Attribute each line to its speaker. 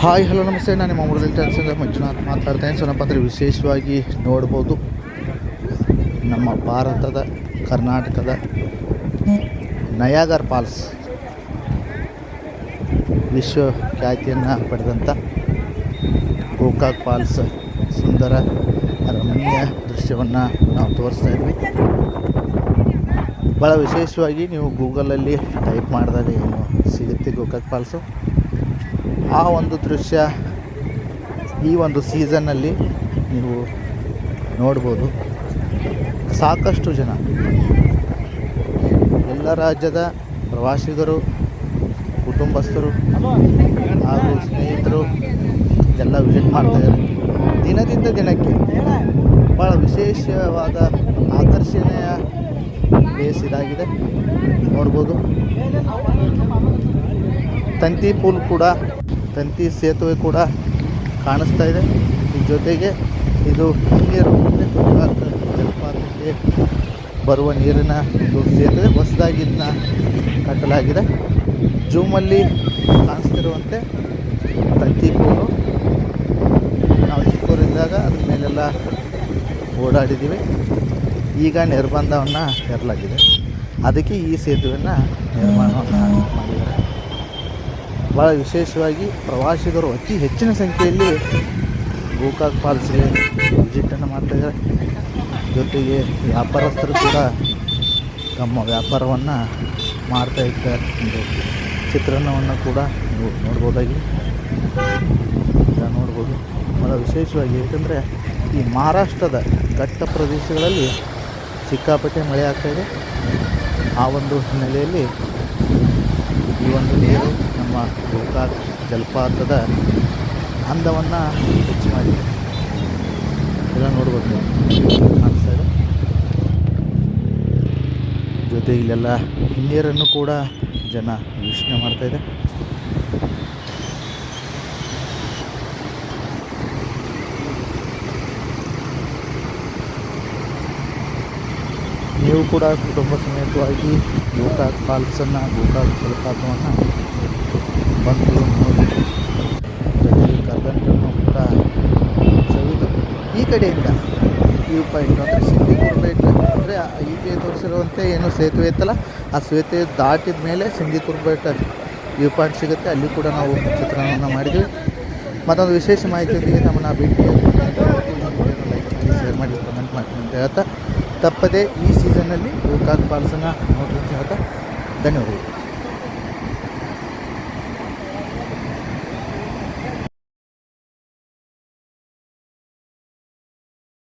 Speaker 1: Hi, hello, ನಮಸ್ತೆ. ನಾನು ನಿಮ್ಮ ಮುರಳಿ ಟೆನ್ಸಿಂದ ಮಂಜುನಾಥ್ ಮಾತಾಡ್ತಾ ಇದ್ದೀನಿ. ಸೊ ನಮ್ಮ ವಿಶೇಷವಾಗಿ ನೋಡ್ಬೋದು. ನಮ್ಮ ಭಾರತದ, ಕರ್ನಾಟಕದ ನಯಾಗರ್ ಫಾಲ್ಸ್ ವಿಶ್ವ ಖ್ಯಾತಿಯನ್ನು ಪಡೆದಂಥ ಗೋಕಾಕ್ ಫಾಲ್ಸ್ ಸುಂದರ ರಮಣೀಯ ದೃಶ್ಯವನ್ನು ನಾವು ತೋರಿಸ್ತಾ ಇದ್ವಿ. ಭಾಳ ವಿಶೇಷವಾಗಿ ನೀವು ಗೂಗಲಲ್ಲಿ ಟೈಪ್ ಮಾಡಿದಾಗ ಏನು ಸಿಗುತ್ತೆ ಗೋಕಾಕ್ ಫಾಲ್ಸು. ಆ ಒಂದು ದೃಶ್ಯ ಈ ಒಂದು ಸೀಸನ್ನಲ್ಲಿ ನೀವು ನೋಡ್ಬೋದು. ಸಾಕಷ್ಟು ಜನ. ಎಲ್ಲ ರಾಜ್ಯದ ಪ್ರವಾಸಿಗರು, ಕುಟುಂಬಸ್ಥರು ಹಾಗೂ ಸ್ನೇಹಿತರು ಎಲ್ಲ ವಿಸಿಟ್ ಮಾಡ್ತಾಯಿದ್ದಾರೆ ದಿನದಿಂದ ದಿನಕ್ಕೆ ಭಾಳ ವಿಶೇಷವಾದ ಆಕರ್ಷಣೆಯ ಪ್ಲೇಸ್ ಇದಾಗಿದೆ. ನೋಡ್ಬೋದು. ತಂತಿ ಪೂಲ್ ಕೂಡ, ತಂತಿ ಸೇತುವೆ ಕೂಡ ಕಾಣಿಸ್ತಾ ಇದೆ. ಜೊತೆಗೆ ಇದು ನೀರು ಜಲಪಾತಕ್ಕೆ ಬರುವ ನೀರಿನ ಸೇತುವೆ ಹೊಸದಾಗಿ ಇದನ್ನ ಕಟ್ಟಲಾಗಿದೆ. ಜೂಮಲ್ಲಿ ಕಾಣಿಸ್ತಿರುವಂತೆ ತಂತಿ ಪೂಲು. ನಾವು ಚಿಕ್ಕವರಿದ್ದಾಗ ಅದ್ರ ಮೇಲೆಲ್ಲ ಓಡಾಡಿದ್ದೀವಿ. ಈಗ ನಿರ್ಬಂಧವನ್ನು ಹೇರಲಾಗಿದೆ. ಅದಕ್ಕೆ ಈ ಸೇತುವೆಯನ್ನು ನಿರ್ಮಾಣವನ್ನು ಭಾಳ ವಿಶೇಷವಾಗಿ ಪ್ರವಾಸಿಗರು ಅತಿ ಹೆಚ್ಚಿನ ಸಂಖ್ಯೆಯಲ್ಲಿ ಗೋಕಾಕ್ ಫಾಲ್ಸ್ಗೆ ವಿಸಿಟನ್ನು ಮಾಡ್ತಾಯಿದ್ದಾರೆ ಜೊತೆಗೆ ವ್ಯಾಪಾರಸ್ಥರು ಕೂಡ ತಮ್ಮ ವ್ಯಾಪಾರವನ್ನು ಮಾಡ್ತಾ ಇದ್ದಾರೆ. ಒಂದು ಚಿತ್ರಣವನ್ನು ಕೂಡ ನೋಡ್ಬೋದಾಗಿ ನೋಡ್ಬೋದು. ಭಾಳ ವಿಶೇಷವಾಗಿ ಏಕೆಂದರೆ ಈ ಮಹಾರಾಷ್ಟ್ರದ ಘಟ್ಟ ಪ್ರದೇಶಗಳಲ್ಲಿ ಸಿಕ್ಕಾಪಟ್ಟೆ ಮಳೆ ಆಗ್ತಾಯಿದೆ ಆ ಒಂದು ಹಿನ್ನೆಲೆಯಲ್ಲಿ ಈ ಒಂದು ನೀರು ಗೋಕಾಕ್ ಜಲಪಾತದ ಅಂದವನ್ನು ಹೆಚ್ಚು ಮಾಡಿದೆ ಎಲ್ಲ ನೋಡ್ಬೋದು ಕಾಣಿಸ್ತಾ ಇದೆ. ಜೊತೆ ಇಲ್ಲೆಲ್ಲ ಹಿನ್ನೀರನ್ನು ಕೂಡ ಜನ ವೀಕ್ಷಣೆ ಮಾಡ್ತಾಯಿದೆ ನೀವು ಕೂಡ ಕುಟುಂಬ ಸಮೇತವಾಗಿ ಗೋಕಾಕ್ ಫಾಲ್ಸನ್ನು ಗೋಕಾಕ್ ಜಲಪಾತವನ್ನು ಬಂದು ನೋಡಿ. ಕೂಡ ಸವಿದು. ಈ ಕಡೆಯಿಂದ ವ್ಯೂ ಪಾಯಿಂಟ್ ಅಂದರೆ ಸಿಂಧಿಪುರ ಬೆಟ್ಟ ಅಂದರೆ ಈಗ ತೋರಿಸಿರುವಂತೆ ಏನು ಸೇತುವೆ ಇತ್ತಲ್ಲ, ಆ ಸೇತುವೆ ದಾಟಿದ ಮೇಲೆ ಸಿಂಧಿಪುರ ಬೆಟ್ಟ ವ್ಯೂ ಪಾಯಿಂಟ್ ಸಿಗುತ್ತೆ. ಅಲ್ಲಿ ಕೂಡ ನಾವು ಚಿತ್ರಣವನ್ನು ಮಾಡಿದ್ವಿ. ಮತ್ತೊಂದು ವಿಶೇಷ ಮಾಹಿತಿಯೊಂದಿಗೆ ನಮ್ಮನ್ನು ಭೇಟಿ ಲೈಕ್ ಮಾಡಿ, ಶೇರ್ ಮಾಡಿ ಕಮೆಂಟ್ ಮಾಡಿ ಅಂತ ಹೇಳ್ತಾ. ತಪ್ಪದೆ ಈ ಸೀಸನ್ನಲ್ಲಿ ಗೋಕಾಕ್ ಫಾಲ್ಸನ್ನು ನೋಡ್ರಿ ಅಂತ ಹೇಳ್ತಾ. ಧನ್ಯವಾದಗಳು.